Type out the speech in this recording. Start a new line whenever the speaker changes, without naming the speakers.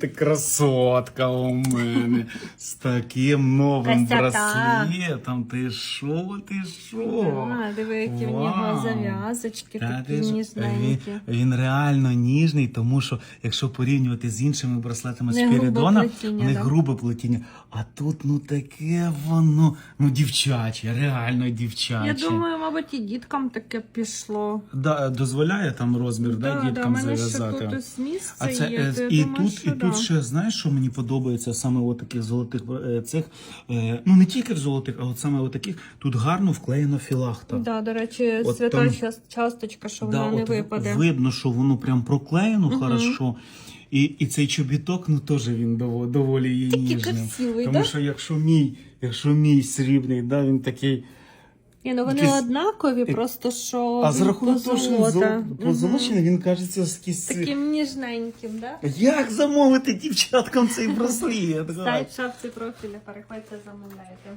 Ти красотка у мене з таким новим
Красота.
браслетом. Ти що, ти?
А, диви, які в нього
Вау.
зав'язочки,
Та
такі
ти ж-
ніжненькі.
Він, він реально ніжний, тому що якщо порівнювати з іншими браслетами
Не
з Спірідона,
грубе плетіння,
не
да?
грубе плетіння. А тут ну таке воно, ну дівчаче, реально дівчаче.
Я думаю, мабуть, і діткам таке пішло.
Да, дозволяє там розмір да,
да,
діткам
мене ще
зав'язати.
тут ось місце
А це
є,
е,
то я
і
думаю,
тут,
що
і тут
да.
ще знаєш, що мені подобається саме от таких золотих е, цих, е, ну не тільки золотих, а от саме от таких, тут гарно вклеєно філахта.
Да, до речі,
От
свята
там-
часточка, що
Да,
вона не
от
випаде.
Видно, що воно прям проклеєно хорошо. І, і цей чобіток, ну теж він доволі, доволі є ніжним.
красивий,
Тому
да?
що якщо мій, якщо мій срібний, да, він такий.
Ні, ну вони
якісь...
однакові, просто що
А за рахунок того, що він
позолота.
зол- він кажеться якийсь.
Таким ніжненьким, да?
Як замовити дівчаткам цей браслет?
Сайт в шапці профіля, переходьте, замовляйте.